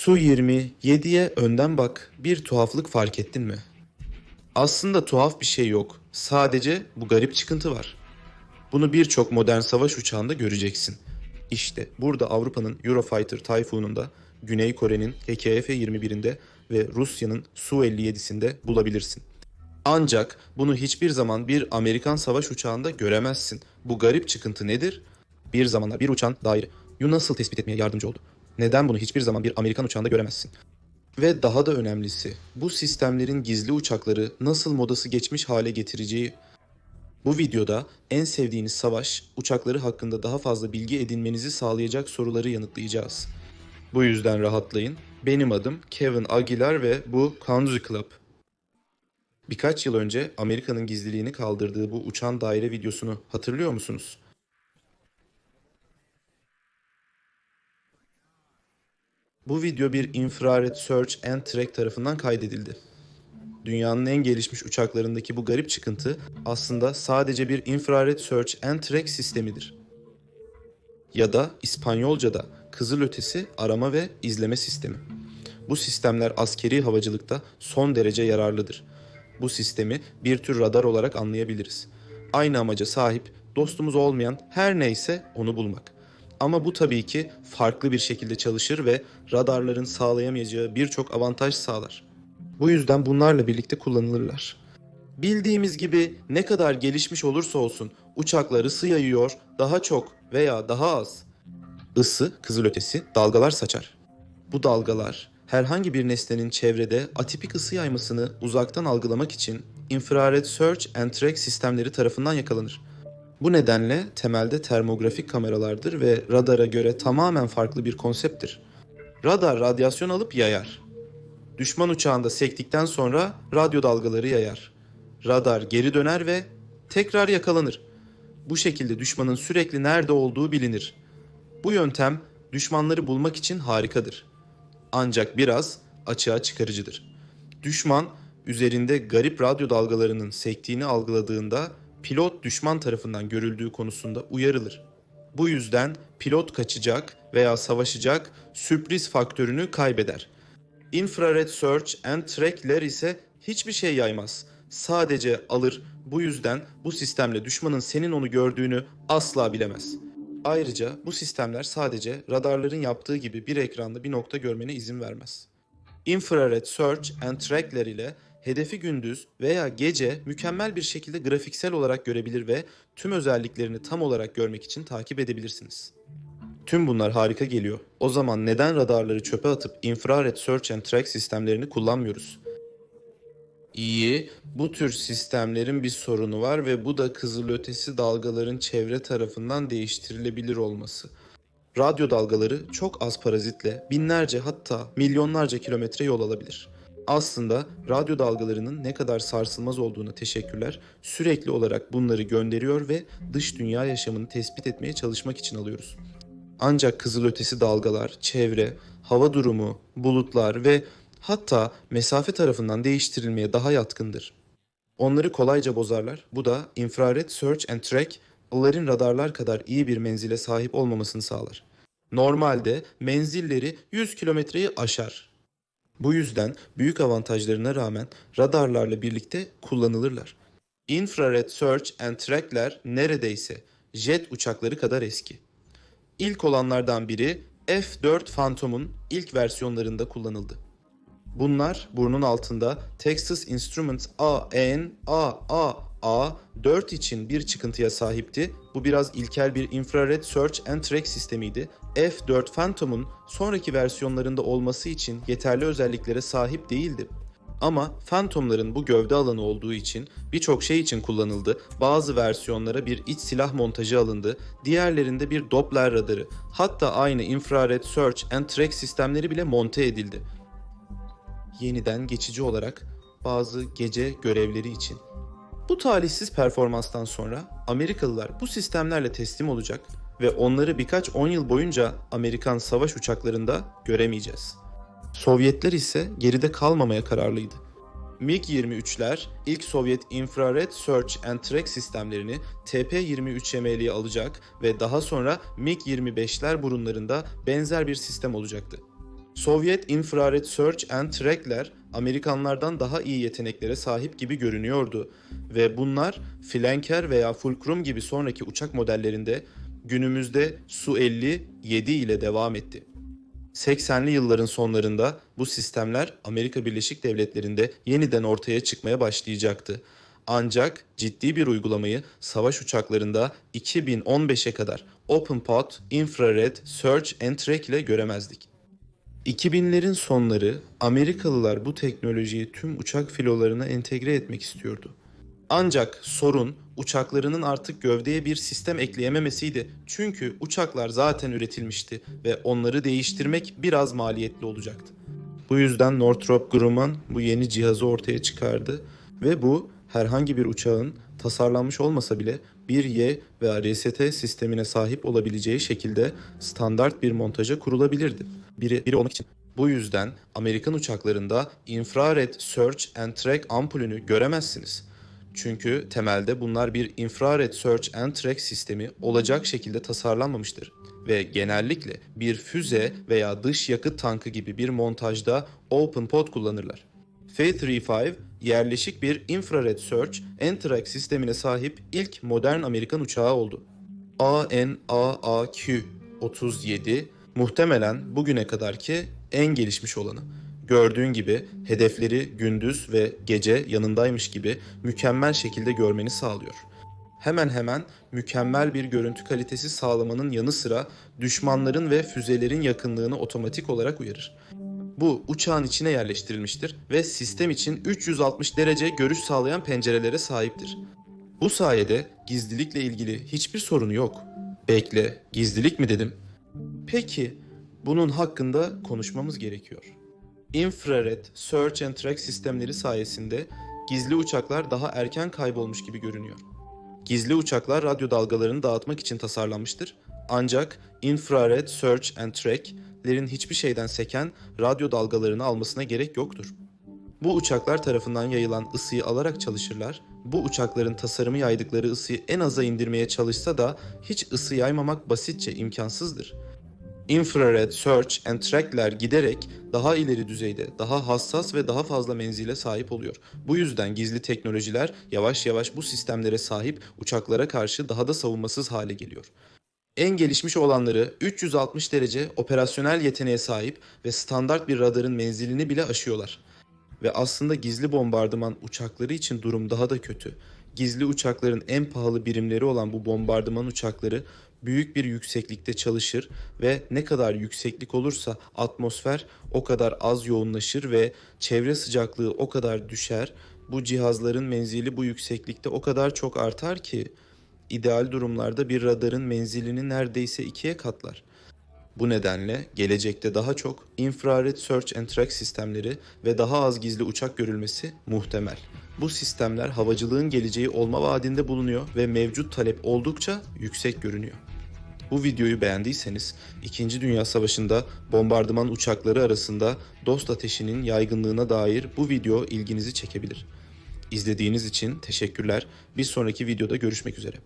Su-27'ye önden bak. Bir tuhaflık fark ettin mi? Aslında tuhaf bir şey yok. Sadece bu garip çıkıntı var. Bunu birçok modern savaş uçağında göreceksin. İşte burada Avrupa'nın Eurofighter Typhoon'unda, Güney Kore'nin HKF-21'inde ve Rusya'nın Su-57'sinde bulabilirsin. Ancak bunu hiçbir zaman bir Amerikan savaş uçağında göremezsin. Bu garip çıkıntı nedir? Bir zamanlar bir uçağın daire yu nasıl tespit etmeye yardımcı oldu? Neden bunu hiçbir zaman bir Amerikan uçağında göremezsin? Ve daha da önemlisi, bu sistemlerin gizli uçakları nasıl modası geçmiş hale getireceği bu videoda en sevdiğiniz savaş uçakları hakkında daha fazla bilgi edinmenizi sağlayacak soruları yanıtlayacağız. Bu yüzden rahatlayın. Benim adım Kevin Aguilar ve bu Country Club. Birkaç yıl önce Amerika'nın gizliliğini kaldırdığı bu uçan daire videosunu hatırlıyor musunuz? Bu video bir infrared search and track tarafından kaydedildi. Dünyanın en gelişmiş uçaklarındaki bu garip çıkıntı aslında sadece bir infrared search and track sistemidir. Ya da İspanyolca'da kızılötesi arama ve izleme sistemi. Bu sistemler askeri havacılıkta son derece yararlıdır. Bu sistemi bir tür radar olarak anlayabiliriz. Aynı amaca sahip dostumuz olmayan her neyse onu bulmak. Ama bu tabii ki farklı bir şekilde çalışır ve radarların sağlayamayacağı birçok avantaj sağlar. Bu yüzden bunlarla birlikte kullanılırlar. Bildiğimiz gibi ne kadar gelişmiş olursa olsun uçaklar ısı yayıyor daha çok veya daha az. Isı, kızılötesi dalgalar saçar. Bu dalgalar herhangi bir nesnenin çevrede atipik ısı yaymasını uzaktan algılamak için infrared search and track sistemleri tarafından yakalanır. Bu nedenle temelde termografik kameralardır ve radara göre tamamen farklı bir konsepttir. Radar radyasyon alıp yayar. Düşman uçağında sektikten sonra radyo dalgaları yayar. Radar geri döner ve tekrar yakalanır. Bu şekilde düşmanın sürekli nerede olduğu bilinir. Bu yöntem düşmanları bulmak için harikadır. Ancak biraz açığa çıkarıcıdır. Düşman üzerinde garip radyo dalgalarının sektiğini algıladığında pilot düşman tarafından görüldüğü konusunda uyarılır. Bu yüzden pilot kaçacak veya savaşacak sürpriz faktörünü kaybeder. Infrared Search and Track'ler ise hiçbir şey yaymaz. Sadece alır. Bu yüzden bu sistemle düşmanın senin onu gördüğünü asla bilemez. Ayrıca bu sistemler sadece radarların yaptığı gibi bir ekranda bir nokta görmene izin vermez. Infrared Search and Track'ler ile hedefi gündüz veya gece mükemmel bir şekilde grafiksel olarak görebilir ve tüm özelliklerini tam olarak görmek için takip edebilirsiniz. Tüm bunlar harika geliyor. O zaman neden radarları çöpe atıp infrared search and track sistemlerini kullanmıyoruz? İyi, bu tür sistemlerin bir sorunu var ve bu da kızılötesi dalgaların çevre tarafından değiştirilebilir olması. Radyo dalgaları çok az parazitle binlerce hatta milyonlarca kilometre yol alabilir. Aslında radyo dalgalarının ne kadar sarsılmaz olduğuna teşekkürler. Sürekli olarak bunları gönderiyor ve dış dünya yaşamını tespit etmeye çalışmak için alıyoruz. Ancak kızılötesi dalgalar, çevre, hava durumu, bulutlar ve hatta mesafe tarafından değiştirilmeye daha yatkındır. Onları kolayca bozarlar. Bu da infrared search and track onların radarlar kadar iyi bir menzile sahip olmamasını sağlar. Normalde menzilleri 100 kilometreyi aşar. Bu yüzden büyük avantajlarına rağmen radarlarla birlikte kullanılırlar. Infrared Search and Track'ler neredeyse jet uçakları kadar eski. İlk olanlardan biri F-4 Phantom'un ilk versiyonlarında kullanıldı. Bunlar burnun altında Texas Instruments AN AA A4 için bir çıkıntıya sahipti. Bu biraz ilkel bir infrared search and track sistemiydi. F4 Phantom'un sonraki versiyonlarında olması için yeterli özelliklere sahip değildi. Ama Phantom'ların bu gövde alanı olduğu için birçok şey için kullanıldı. Bazı versiyonlara bir iç silah montajı alındı. Diğerlerinde bir Doppler radarı, hatta aynı infrared search and track sistemleri bile monte edildi. Yeniden geçici olarak bazı gece görevleri için. Bu talihsiz performanstan sonra Amerikalılar bu sistemlerle teslim olacak ve onları birkaç on yıl boyunca Amerikan savaş uçaklarında göremeyeceğiz. Sovyetler ise geride kalmamaya kararlıydı. MiG-23'ler ilk Sovyet Infrared Search and Track sistemlerini TP-23ML'ye alacak ve daha sonra MiG-25'ler burunlarında benzer bir sistem olacaktı. Sovyet infrared search and track'ler Amerikanlardan daha iyi yeteneklere sahip gibi görünüyordu ve bunlar Flanker veya Fulcrum gibi sonraki uçak modellerinde günümüzde Su-50 7 ile devam etti. 80'li yılların sonlarında bu sistemler Amerika Birleşik Devletleri'nde yeniden ortaya çıkmaya başlayacaktı. Ancak ciddi bir uygulamayı savaş uçaklarında 2015'e kadar OpenPOT, Infrared, Search and Track ile göremezdik. 2000'lerin sonları Amerikalılar bu teknolojiyi tüm uçak filolarına entegre etmek istiyordu. Ancak sorun uçaklarının artık gövdeye bir sistem ekleyememesiydi. Çünkü uçaklar zaten üretilmişti ve onları değiştirmek biraz maliyetli olacaktı. Bu yüzden Northrop Grumman bu yeni cihazı ortaya çıkardı ve bu herhangi bir uçağın tasarlanmış olmasa bile bir Y veya RST sistemine sahip olabileceği şekilde standart bir montaja kurulabilirdi. Biri, biri olmak için. Bu yüzden Amerikan uçaklarında infrared search and track ampulünü göremezsiniz. Çünkü temelde bunlar bir infrared search and track sistemi olacak şekilde tasarlanmamıştır ve genellikle bir füze veya dış yakıt tankı gibi bir montajda open pod kullanırlar. F-35 yerleşik bir infrared search and track sistemine sahip ilk modern Amerikan uçağı oldu. ANAAQ 37 muhtemelen bugüne kadarki en gelişmiş olanı. Gördüğün gibi hedefleri gündüz ve gece yanındaymış gibi mükemmel şekilde görmeni sağlıyor. Hemen hemen mükemmel bir görüntü kalitesi sağlamanın yanı sıra düşmanların ve füzelerin yakınlığını otomatik olarak uyarır. Bu uçağın içine yerleştirilmiştir ve sistem için 360 derece görüş sağlayan pencerelere sahiptir. Bu sayede gizlilikle ilgili hiçbir sorunu yok. Bekle, gizlilik mi dedim? Peki, bunun hakkında konuşmamız gerekiyor. Infrared Search and Track sistemleri sayesinde gizli uçaklar daha erken kaybolmuş gibi görünüyor. Gizli uçaklar radyo dalgalarını dağıtmak için tasarlanmıştır. Ancak Infrared Search and Track'lerin hiçbir şeyden seken radyo dalgalarını almasına gerek yoktur. Bu uçaklar tarafından yayılan ısıyı alarak çalışırlar. Bu uçakların tasarımı yaydıkları ısıyı en aza indirmeye çalışsa da hiç ısı yaymamak basitçe imkansızdır. Infrared Search and Track'ler giderek daha ileri düzeyde, daha hassas ve daha fazla menzile sahip oluyor. Bu yüzden gizli teknolojiler yavaş yavaş bu sistemlere sahip uçaklara karşı daha da savunmasız hale geliyor. En gelişmiş olanları 360 derece operasyonel yeteneğe sahip ve standart bir radarın menzilini bile aşıyorlar. Ve aslında gizli bombardıman uçakları için durum daha da kötü. Gizli uçakların en pahalı birimleri olan bu bombardıman uçakları büyük bir yükseklikte çalışır ve ne kadar yükseklik olursa atmosfer o kadar az yoğunlaşır ve çevre sıcaklığı o kadar düşer. Bu cihazların menzili bu yükseklikte o kadar çok artar ki ideal durumlarda bir radarın menzilini neredeyse ikiye katlar. Bu nedenle gelecekte daha çok infrared search and track sistemleri ve daha az gizli uçak görülmesi muhtemel. Bu sistemler havacılığın geleceği olma vaadinde bulunuyor ve mevcut talep oldukça yüksek görünüyor. Bu videoyu beğendiyseniz 2. Dünya Savaşı'nda bombardıman uçakları arasında dost ateşinin yaygınlığına dair bu video ilginizi çekebilir. İzlediğiniz için teşekkürler. Bir sonraki videoda görüşmek üzere.